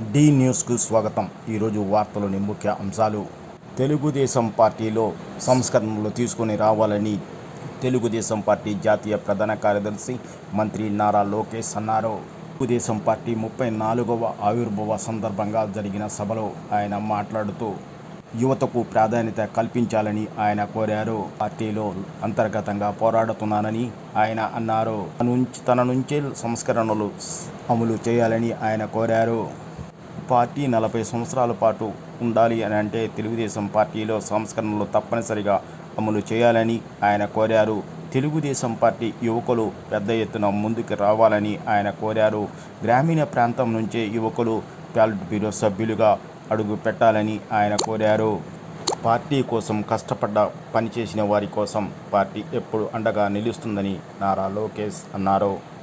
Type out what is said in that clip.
D న్యూస్కు స్వాగతం. ఈరోజు వార్తలోని ముఖ్య అంశాలు. తెలుగుదేశం పార్టీలో సంస్కరణలు తీసుకొని రావాలని తెలుగుదేశం పార్టీ జాతీయ ప్రధాన కార్యదర్శి మంత్రి నారా లోకేష్ అన్నారు. తెలుగుదేశం పార్టీ ముప్పై నాలుగవ ఆవిర్భావ సందర్భంగా జరిగిన సభలో ఆయన మాట్లాడుతూ యువతకు ప్రాధాన్యత కల్పించాలని ఆయన కోరారు. పార్టీలో అంతర్గతంగా పోరాడుతున్నానని ఆయన అన్నారు. తన నుంచి తన నుంచే సంస్కరణలు అమలు చేయాలని ఆయన కోరారు. పార్టీ నలభై సంవత్సరాల పాటు ఉండాలి అని అంటే తెలుగుదేశం పార్టీలో సంస్కరణలు తప్పనిసరిగా అమలు చేయాలని ఆయన కోరారు. తెలుగుదేశం పార్టీ యువకులు పెద్ద ఎత్తున ముందుకు రావాలని ఆయన కోరారు. గ్రామీణ ప్రాంతం నుంచే యువకులు ప్యాలెట్ బ్యూరో సభ్యులుగా అడుగు పెట్టాలని ఆయన కోరారు. పార్టీ కోసం కష్టపడ్డ పనిచేసిన వారి కోసం పార్టీ ఎప్పుడు అండగా నిలుస్తుందని నారా లోకేష్ అన్నారు.